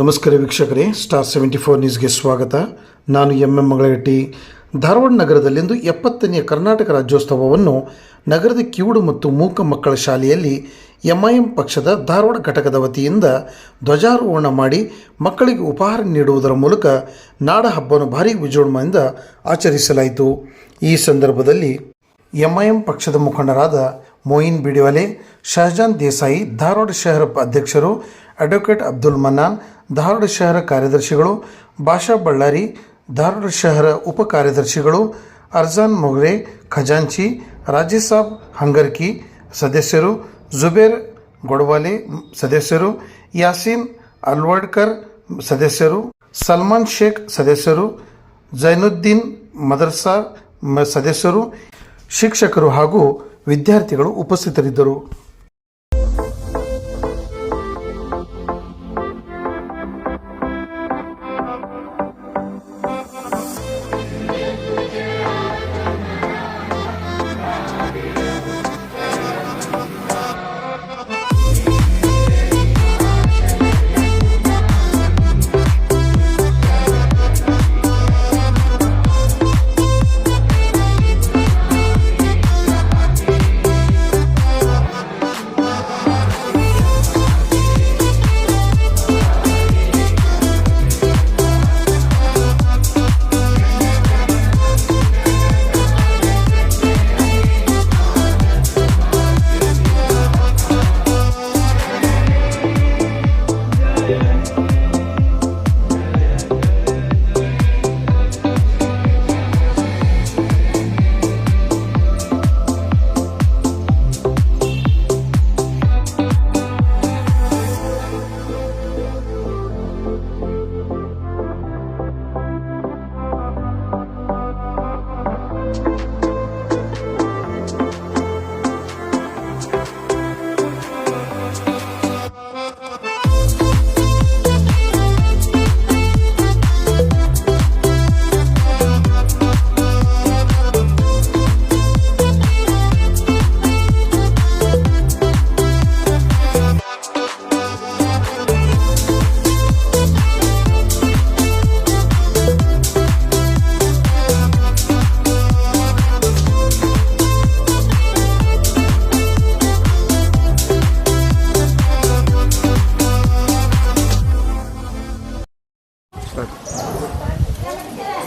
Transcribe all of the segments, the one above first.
ನಮಸ್ಕಾರ ವೀಕ್ಷಕರೇ star seventy four ನ್ಯೂಸ್ಗೆ ಸ್ವಾಗತ. ನಾನು ಎಂ ಎಂ ಮಂಗಳಗಟ್ಟಿ. ಧಾರವಾಡ ನಗರದಲ್ಲಿಂದು ಎಪ್ಪತ್ತನೆಯ ಕರ್ನಾಟಕ ರಾಜ್ಯೋತ್ಸವವನ್ನು ನಗರದ ಕಿವುಡು ಮತ್ತು ಮೂಕ ಮಕ್ಕಳ ಶಾಲೆಯಲ್ಲಿ ಎಂಐಎಂ ಪಕ್ಷದ ಧಾರವಾಡ ಘಟಕದ ವತಿಯಿಂದ ಧ್ವಜಾರೋಹಣ ಮಾಡಿ ಮಕ್ಕಳಿಗೆ ಉಪಹಾರ ನೀಡುವುದರ ಮೂಲಕ ನಾಡ ಹಬ್ಬವನ್ನು ಭಾರೀ ವಿಜೃಂಭಣೆಯಿಂದ ಆಚರಿಸಲಾಯಿತು. ಈ ಸಂದರ್ಭದಲ್ಲಿ ಎಂಐಎಂ ಪಕ್ಷದ ಮುಖಂಡರಾದ ಮೊಯಿನ್ ಬಿಡಿವಾಲೆ, ಶಹಜಾನ್ ದೇಸಾಯಿ, ಧಾರವಾಡ ಶಹರ ಅಧ್ಯಕ್ಷರು, ಅಡ್ವೊಕೇಟ್ ಅಬ್ದುಲ್ ಮನ್ನಾನ್ ಧಾರವಾಡ ಶಹರ ಕಾರ್ಯದರ್ಶಿಗಳು, ಭಾಷಾ ಬಳ್ಳಾರಿ, ಧಾರವಾಡ ಶಹರ ಉಪ ಕಾರ್ಯದರ್ಶಿಗಳು, ಅರ್ಜಾನ್ ಮೊಗ್ರೆ, ಖಜಾಂಚಿ ರಾಜೇಸಾಬ್ ಹಂಗರ್ಕಿ ಸದಸ್ಯರು, ಜುಬೇರ್ ಗೊಡವಾಲೆ ಸದಸ್ಯರು, ಯಾಸೀನ್ ಅಲ್ವಾಡ್ಕರ್ ಸದಸ್ಯರು, ಸಲ್ಮಾನ್ ಶೇಖ್ ಸದಸ್ಯರು, ಜೈನುದ್ದೀನ್ ಮದರ್ಸಾ ಸದಸ್ಯರು, ಶಿಕ್ಷಕರು ಹಾಗೂ ವಿದ್ಯಾರ್ಥಿಗಳು ಉಪಸ್ಥಿತರಿದ್ದರು.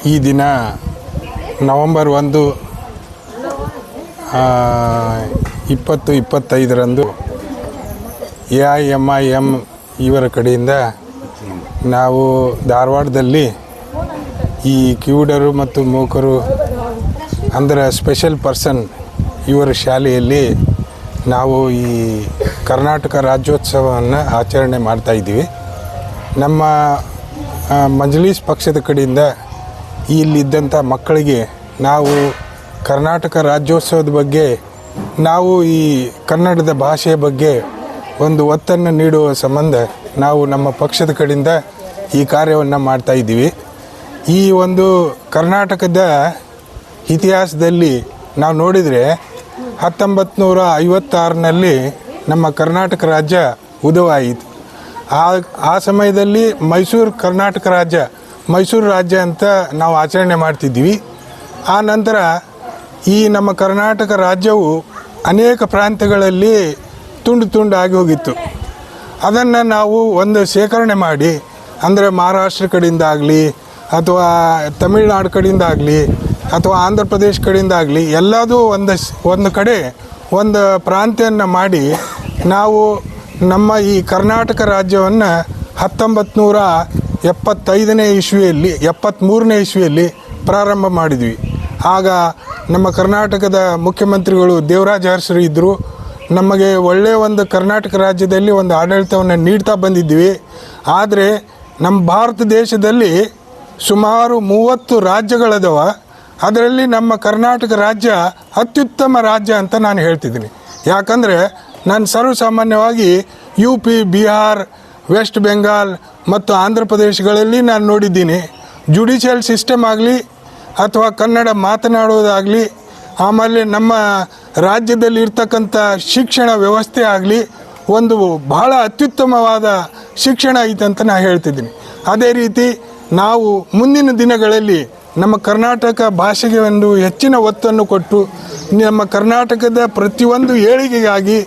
ಈ ದಿನ ನವಂಬರ್ ಒಂದು ಇಪ್ಪತ್ತು ಇಪ್ಪತ್ತೈದರಂದು A I M I M ಇವರ ಕಡೆಯಿಂದ ನಾವು ಧಾರವಾಡದಲ್ಲಿ ಈ ಕಿವುಡರು ಮತ್ತು ಮೂಕರು ಅಂದರೆ ಸ್ಪೆಷಲ್ ಪರ್ಸನ್ ಇವರ ಶಾಲೆಯಲ್ಲಿ ನಾವು ಈ ಕರ್ನಾಟಕ ರಾಜ್ಯೋತ್ಸವವನ್ನು ಆಚರಣೆ ಮಾಡ್ತಾಯಿದ್ದೀವಿ ನಮ್ಮ ಮಂಜಲೀಸ್ ಪಕ್ಷದ ಕಡೆಯಿಂದ ಇಲ್ಲಿದ್ದಂಥ ಮಕ್ಕಳಿಗೆ ನಾವು ಕರ್ನಾಟಕ ರಾಜ್ಯೋತ್ಸವದ ಬಗ್ಗೆ, ನಾವು ಈ ಕನ್ನಡದ ಭಾಷೆಯ ಬಗ್ಗೆ ಒಂದು ಒತ್ತನ್ನು ನೀಡುವ ಸಂಬಂಧ ನಾವು ನಮ್ಮ ಪಕ್ಷದ ಕಡೆಯಿಂದ ಈ ಕಾರ್ಯವನ್ನು ಮಾಡ್ತಾ ಇದ್ದೀವಿ. ಈ ಒಂದು ಕರ್ನಾಟಕದ ಇತಿಹಾಸದಲ್ಲಿ ನಾವು ನೋಡಿದರೆ ಹತ್ತೊಂಬತ್ತು ನೂರ ಐವತ್ತಾರನಲ್ಲಿ ನಮ್ಮ ಕರ್ನಾಟಕ ರಾಜ್ಯ ಉದವಾಯಿತು. ಆ ಆ ಸಮಯದಲ್ಲಿ ಮೈಸೂರು ಕರ್ನಾಟಕ ರಾಜ್ಯ ಮೈಸೂರು ರಾಜ್ಯ ಅಂತ ನಾವು ಆಚರಣೆ ಮಾಡ್ತಿದ್ದೀವಿ. ಆ ನಂತರ ಈ ನಮ್ಮ ಕರ್ನಾಟಕ ರಾಜ್ಯವು ಅನೇಕ ಪ್ರಾಂತ್ಯಗಳಲ್ಲಿ ತುಂಡು ತುಂಡು ಆಗಿ ಹೋಗಿತ್ತು. ಅದನ್ನು ನಾವು ಒಂದು ಶೇಖರಣೆ ಮಾಡಿ, ಅಂದರೆ ಮಹಾರಾಷ್ಟ್ರ ಕಡೆಯಿಂದ ಆಗಲಿ, ಅಥವಾ ತಮಿಳ್ನಾಡು ಕಡೆಯಿಂದ ಆಗಲಿ, ಅಥವಾ ಆಂಧ್ರ ಪ್ರದೇಶ ಕಡೆಯಿಂದ ಆಗಲಿ, ಎಲ್ಲದೂ ಒಂದು ಒಂದು ಕಡೆ ಒಂದು ಪ್ರಾಂತ್ಯವನ್ನು ಮಾಡಿ ನಾವು ನಮ್ಮ ಈ ಕರ್ನಾಟಕ ರಾಜ್ಯವನ್ನು ಹತ್ತೊಂಬತ್ತು ನೂರ ಎಪ್ಪತ್ತೈದನೇ ಇಸ್ವಿಯಲ್ಲಿ ಎಪ್ಪತ್ತ್ಮೂರನೇ ಇಸ್ವಿಯಲ್ಲಿ ಪ್ರಾರಂಭ ಮಾಡಿದ್ವಿ. ಆಗ ನಮ್ಮ ಕರ್ನಾಟಕದ ಮುಖ್ಯಮಂತ್ರಿಗಳು ದೇವರಾಜ ಅರಸರು ಇದ್ದರು ನಮಗೆ ಒಳ್ಳೆಯ ಒಂದು ಕರ್ನಾಟಕ ರಾಜ್ಯದಲ್ಲಿ ಒಂದು ಆಡಳಿತವನ್ನು ನೀಡ್ತಾ ಬಂದಿದ್ವಿ. ಆದರೆ ನಮ್ಮ ಭಾರತ ದೇಶದಲ್ಲಿ ಸುಮಾರು ಮೂವತ್ತು ರಾಜ್ಯಗಳದವ. ಅದರಲ್ಲಿ ನಮ್ಮ ಕರ್ನಾಟಕ ರಾಜ್ಯ ಅತ್ಯುತ್ತಮ ರಾಜ್ಯ ಅಂತ ನಾನು ಹೇಳ್ತಿದ್ದೀನಿ. ಯಾಕಂದರೆ ನಾನು ಸರ್ವಸಾಮಾನ್ಯವಾಗಿ U P, Bihar West Bengal ಮತ್ತು ಆಂಧ್ರ ಪ್ರದೇಶಗಳಲ್ಲಿ ನಾನು ನೋಡಿದ್ದೀನಿ. ಜುಡಿಷಿಯಲ್ ಸಿಸ್ಟಮ್ ಆಗಲಿ ಅಥವಾ ಕನ್ನಡ ಮಾತನಾಡೋದಾಗಲಿ, ಆಮೇಲೆ ನಮ್ಮ ರಾಜ್ಯದಲ್ಲಿ ಇರ್ತಕ್ಕಂಥ ಶಿಕ್ಷಣ ವ್ಯವಸ್ಥೆ ಆಗಲಿ ಒಂದು ಬಹಳ ಅತ್ಯುತ್ತಮವಾದ ಶಿಕ್ಷಣ ಐತೆ ಅಂತ ನಾನು ಹೇಳ್ತಿದ್ದೀನಿ. ಅದೇ ರೀತಿ ನಾವು ಮುಂದಿನ ದಿನಗಳಲ್ಲಿ ನಮ್ಮ ಕರ್ನಾಟಕ ಭಾಷೆಗೆ ಒಂದು ಹೆಚ್ಚಿನ ಒತ್ತನ್ನು ಕೊಟ್ಟು, ನಮ್ಮ ಕರ್ನಾಟಕದ ಪ್ರತಿಯೊಂದು ಏಳಿಗೆಗಾಗಿ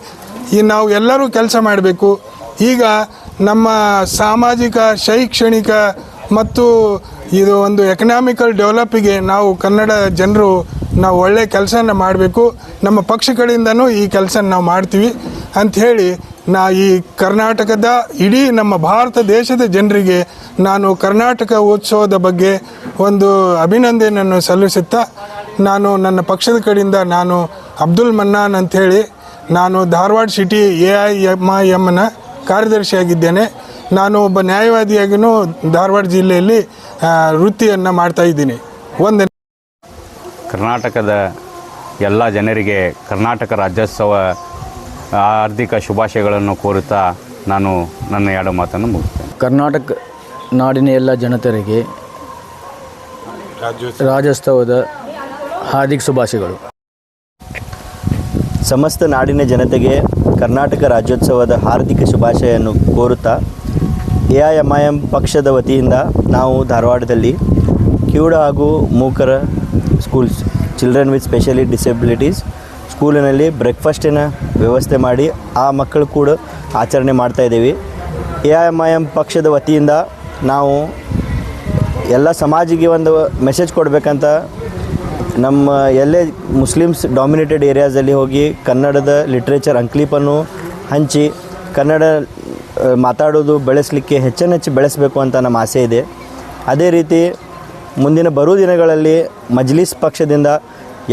ಈ ನಾವು ಎಲ್ಲರೂ ಕೆಲಸ ಮಾಡಬೇಕು. ಈಗ ನಮ್ಮ ಸಾಮಾಜಿಕ, ಶೈಕ್ಷಣಿಕ ಮತ್ತು ಇದು ಒಂದು ಎಕನಾಮಿಕಲ್ ಡೆವಲಪಿಗೆ ನಾವು ಕನ್ನಡ ಜನರು ನಾವು ಒಳ್ಳೆ ಕೆಲಸನ ಮಾಡಬೇಕು. ನಮ್ಮ ಪಕ್ಷ ಕಡೆಯಿಂದನೂ ಈ ಕೆಲಸ ನಾವು ಮಾಡ್ತೀವಿ. ಅಂಥೇಳಿ ನಾ ಈ ಕರ್ನಾಟಕದ ಇಡೀ ನಮ್ಮ ಭಾರತ ದೇಶದ ಜನರಿಗೆ ನಾನು ಕರ್ನಾಟಕ ಉತ್ಸವದ ಬಗ್ಗೆ ಒಂದು ಅಭಿನಂದನೆಯನ್ನು ಸಲ್ಲಿಸುತ್ತಾ, ನಾನು ನನ್ನ ಪಕ್ಷದ ಕಡೆಯಿಂದ ನಾನು ಅಬ್ದುಲ್ ಮನ್ನಾನ್ ಅಂಥೇಳಿ ನಾನು Dharwad city A I M I ಎಮ್ನ ಕಾರ್ಯದರ್ಶಿಯಾಗಿದ್ದೇನೆ. ನಾನು ಒಬ್ಬ ನ್ಯಾಯವಾದಿಯಾಗಿಯೂ ಧಾರವಾಡ ಜಿಲ್ಲೆಯಲ್ಲಿ ವೃತ್ತಿಯನ್ನು ಮಾಡ್ತಾ ಇದ್ದೀನಿ. ಒಂದು ಕರ್ನಾಟಕದ ಎಲ್ಲ ಜನರಿಗೆ ಕರ್ನಾಟಕ ರಾಜ್ಯೋತ್ಸವ ಹಾರ್ದಿಕ ಶುಭಾಶಯಗಳನ್ನು ಕೋರುತ್ತಾ ನಾನು ನನ್ನ ಎರಡು ಮಾತನ್ನು ಮುಗಿಸ್ತೇನೆ. ಕರ್ನಾಟಕ ನಾಡಿನ ಎಲ್ಲ ಜನತೆಗೆ ರಾಜ್ಯೋತ್ಸವದ ಹಾರ್ದಿಕ ಶುಭಾಶಯಗಳು. ಸಮಸ್ತ ನಾಡಿನ ಜನತೆಗೆ ಕರ್ನಾಟಕ ರಾಜ್ಯೋತ್ಸವದ ಹಾರ್ದಿಕ ಶುಭಾಶಯನ್ನು ಕೋರುತ್ತಾ A I M I M ಪಕ್ಷದ ವತಿಯಿಂದ ನಾವು ಧಾರವಾಡದಲ್ಲಿ ಕಿವುಡ ಹಾಗೂ ಮೂಕರ schools, children with specially disabilities ಸ್ಕೂಲಿನಲ್ಲಿ ಬ್ರೇಕ್ಫಾಸ್ಟಿನ ವ್ಯವಸ್ಥೆ ಮಾಡಿ ಆ ಮಕ್ಕಳು ಕೂಡ ಆಚರಣೆ ಮಾಡ್ತಾಯಿದ್ದೀವಿ A I M I M ಪಕ್ಷದ ವತಿಯಿಂದ ನಾವು ಎಲ್ಲ ಸಮಾಜಿಗೆ ಒಂದು ಮೆಸೇಜ್ ಕೊಡಬೇಕಂತ ನಮ್ಮ ಎಲ್ಲೇ ಮುಸ್ಲಿಮ್ಸ್ ಡಾಮಿನೇಟೆಡ್ ಏರಿಯಾಸಲ್ಲಿ ಹೋಗಿ ಕನ್ನಡದ ಲಿಟ್ರೇಚರ್ ಅಂಕ್ಲಿಪನ್ನು ಹಂಚಿ ಕನ್ನಡ ಮಾತಾಡೋದು ಬೆಳೆಸಲಿಕ್ಕೆ ಹೆಚ್ಚೆಚ್ಚು ಬೆಳೆಸಬೇಕು ಅಂತ ನಮ್ಮ ಆಸೆ ಇದೆ. ಅದೇ ರೀತಿ ಮುಂದಿನ ಬರೋ ದಿನಗಳಲ್ಲಿ ಮಜ್ಲಿಸ್ ಪಕ್ಷದಿಂದ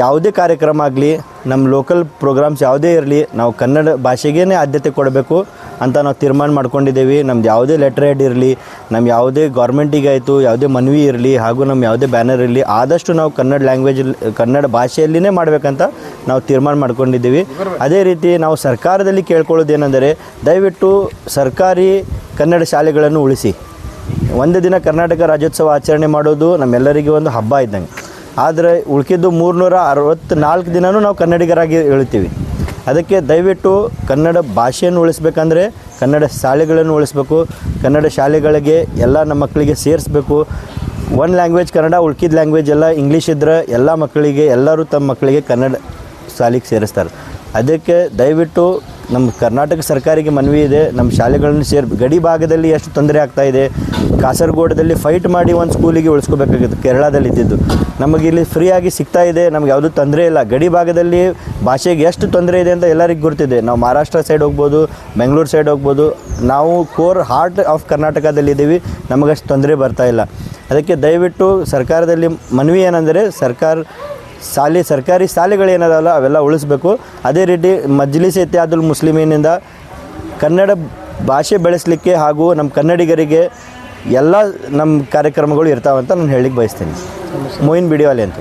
ಯಾವುದೇ ಕಾರ್ಯಕ್ರಮ ಆಗಲಿ ನಮ್ಮ ಲೋಕಲ್ ಪ್ರೋಗ್ರಾಮ್ಸ್ ಯಾವುದೇ ಇರಲಿ, ನಾವು ಕನ್ನಡ ಭಾಷೆಗೇ ಆದ್ಯತೆ ಕೊಡಬೇಕು ಅಂತ ನಾವು ತೀರ್ಮಾನ ಮಾಡ್ಕೊಂಡಿದ್ದೀವಿ. ನಮ್ದು ಯಾವುದೇ ಲೆಟರ್ ಹೆಡ್ ಇರಲಿ ನಮ್ಮ ಯಾವುದೇ ಗೌರ್ಮೆಂಟಿಗೆ ಆಯಿತು, ಯಾವುದೇ ಮನವಿ ಇರಲಿ, ಹಾಗೂ ನಮ್ಮ ಯಾವುದೇ ಬ್ಯಾನರ್ ಇರಲಿ, ಆದಷ್ಟು ನಾವು ಕನ್ನಡ ಲ್ಯಾಂಗ್ವೇಜ್ ಕನ್ನಡ ಭಾಷೆಯಲ್ಲಿನೇ ಮಾಡಬೇಕಂತ ನಾವು ತೀರ್ಮಾನ ಮಾಡ್ಕೊಂಡಿದ್ದೀವಿ. ಅದೇ ರೀತಿ ನಾವು ಸರ್ಕಾರದಲ್ಲಿ ಕೇಳ್ಕೊಳ್ಳೋದೇನೆಂದರೆ, ದಯವಿಟ್ಟು ಸರ್ಕಾರಿ ಕನ್ನಡ ಶಾಲೆಗಳನ್ನು ಉಳಿಸಿ. ಒಂದು ದಿನ ಕರ್ನಾಟಕ ರಾಜ್ಯೋತ್ಸವ ಆಚರಣೆ ಮಾಡೋದು ನಮ್ಮೆಲ್ಲರಿಗೂ ಒಂದು ಹಬ್ಬ ಇದ್ದಂಗೆ. ಆದರೆ ಉಳ್ಕಿದ್ದು ಮೂರುನೂರ ಅರವತ್ತ್ನಾಲ್ಕು ದಿನವೂ ನಾವು ಕನ್ನಡಿಗರಾಗಿ ಹೇಳ್ತೀವಿ ಅದಕ್ಕೆ ದಯವಿಟ್ಟು ಕನ್ನಡ ಭಾಷೆಯನ್ನು ಉಳಿಸ್ಬೇಕಂದ್ರೆ ಕನ್ನಡ ಶಾಲೆಗಳನ್ನು ಉಳಿಸ್ಬೇಕು, ಕನ್ನಡ ಶಾಲೆಗಳಿಗೆ ಎಲ್ಲ ನಮ್ಮ ಮಕ್ಕಳಿಗೆ ಸೇರಿಸ್ಬೇಕು. ಒನ್ ಲ್ಯಾಂಗ್ವೇಜ್ ಕನ್ನಡ, ಉಳ್ಕಿದ ಲ್ಯಾಂಗ್ವೇಜ್ ಎಲ್ಲ ಇಂಗ್ಲೀಷ್ ಇದ್ದರೆ ಎಲ್ಲ ಮಕ್ಕಳಿಗೆ, ಎಲ್ಲರೂ ತಮ್ಮ ಮಕ್ಕಳಿಗೆ ಕನ್ನಡ ಶಾಲೆಗೆ ಸೇರಿಸ್ತಾರೆ. ಅದಕ್ಕೆ ದಯವಿಟ್ಟು ನಮ್ಮ ಕರ್ನಾಟಕ ಸರ್ಕಾರಿಗೆ ಮನವಿ ಇದೆ. ನಮ್ಮ ಶಾಲೆಗಳನ್ನು ಸೇರ್ ಗಡಿ ಭಾಗದಲ್ಲಿ ಎಷ್ಟು ತೊಂದರೆ ಆಗ್ತಾ ಇದೆ. ಕಾಸರಗೋಡದಲ್ಲಿ ಫೈಟ್ ಮಾಡಿ ಒಂದು ಸ್ಕೂಲಿಗೆ ಉಳಿಸ್ಕೋಬೇಕಾಗಿತ್ತು. ಕೇರಳದಲ್ಲಿ ಇದ್ದಿದ್ದು. ನಮಗೆ ಇಲ್ಲಿ ಫ್ರೀಯಾಗಿ ಸಿಗ್ತಾ ಇದೆ. ನಮ್ಗೆ ಯಾವುದೂ ತೊಂದರೆ ಇಲ್ಲ. ಗಡಿ ಭಾಗದಲ್ಲಿ ಭಾಷೆಗೆ ಎಷ್ಟು ತೊಂದರೆ ಇದೆ ಅಂತ ಎಲ್ಲರಿಗೂ ಗೊತ್ತಿದೆ. ನಾವು ಮಹಾರಾಷ್ಟ್ರ ಸೈಡ್ ಹೋಗ್ಬೋದು, ಬೆಂಗಳೂರು ಸೈಡ್ ಹೋಗ್ಬೋದು. ನಾವು ಕೋರ್ ಹಾರ್ಟ್ ಆಫ್ ಕರ್ನಾಟಕದಲ್ಲಿದ್ದೀವಿ ನಮಗಷ್ಟು ತೊಂದರೆ ಬರ್ತಾ ಇಲ್ಲ. ಅದಕ್ಕೆ ದಯವಿಟ್ಟು ಸರ್ಕಾರದಲ್ಲಿ ಮನವಿ ಏನಂದರೆ ಸರ್ಕಾರ ಶಾಲೆ ಸರ್ಕಾರಿ ಶಾಲೆಗಳೇನದಲ್ಲ ಅವೆಲ್ಲ ಉಳಿಸ್ಬೇಕು. ಅದೇ ರೀತಿ ಮಜ್ಲಿಸ್ ಇತ್ಯಾದುಲ್ ಮುಸ್ಲಿಮಿನಿಂದ ಕನ್ನಡ ಭಾಷೆ ಬೆಳೆಸಲಿಕ್ಕೆ ಹಾಗೂ ನಮ್ಮ ಕನ್ನಡಿಗರಿಗೆ ಎಲ್ಲ ನಮ್ಮ ಕಾರ್ಯಕ್ರಮಗಳು ಇರ್ತಾವಂತ ನಾನು ಹೇಳಿಕ್ಕೆ ಬಯಸ್ತೀನಿ. ಮೊಯಿನ್ ಬಿಡಿವಾಲೆ ಅಂತ